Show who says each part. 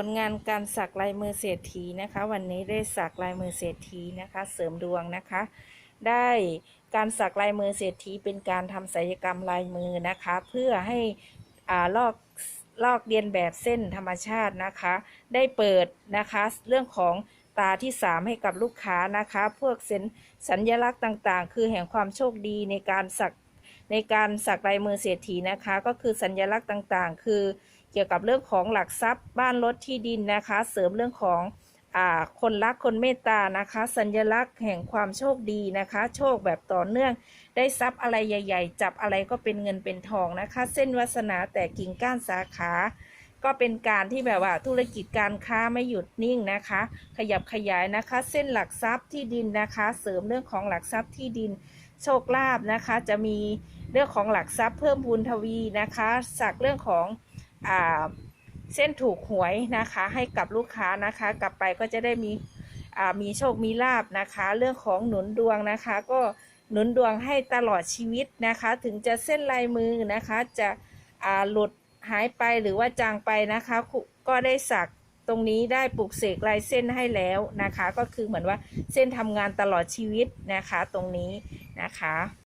Speaker 1: ผลงานการสักลายมือเศรษฐีนะคะ วันนี้ได้สักลายมือเศรษฐีนะคะ เสริมดวงนะคะ ได้การสักลายมือเศรษฐีเป็นการทำศัลยกรรมลายมือนะคะ เพื่อให้อ่าลอกลอกเรียนแบบเส้นธรรมชาตินะคะ ได้เปิดนะคะเรื่องของตาที่ 3 ให้กับลูกค้านะคะ พวกเส้นสัญญลักษณ์ต่างๆ คือแห่งความโชคดีในการสักในการสักลายมือเศรษฐีนะคะ ก็คือสัญญลักษณ์ต่างๆ คือเกี่ยวกับเรื่องของหลักทรัพย์ บ้านรถที่ดินนะคะ เสริมเรื่องของคนรักคนเมตตานะคะ สัญลักษณ์แห่งความโชคดีนะคะ โชคแบบต่อเนื่อง ได้ทรัพย์อะไรใหญ่ ๆ จับอะไรก็เป็นเงินเป็นทองนะคะ เส้นวาสนาแต่กิ่งก้านสาขา ก็เป็นการที่แบบว่าธุรกิจการค้าไม่หยุดนิ่งนะคะ ขยับขยายนะคะ เส้นหลักทรัพย์ที่ดินนะคะ เสริมเรื่องของหลักทรัพย์ที่ดิน โชคลาภนะคะ จะมีเรื่องของหลักทรัพย์เพิ่มพูนทวีนะคะสักเรื่องของ เส้นถูกหวยนะคะ ให้กับลูกค้านะคะ กลับไปก็จะได้มีมีโชคมีลาบนะคะ เรื่องของหนุนดวงนะคะ ก็หนุนดวงให้ตลอดชีวิตนะคะ ถึงจะเส้นลายมือนะคะ จะหลุดหายไปหรือว่าจางไปนะคะ ก็ได้สักตรงนี้ได้ปลูกเสกลายเส้นให้แล้วนะคะ ก็คือเหมือนว่าเส้นทำงานตลอดชีวิตนะคะ ตรงนี้นะคะ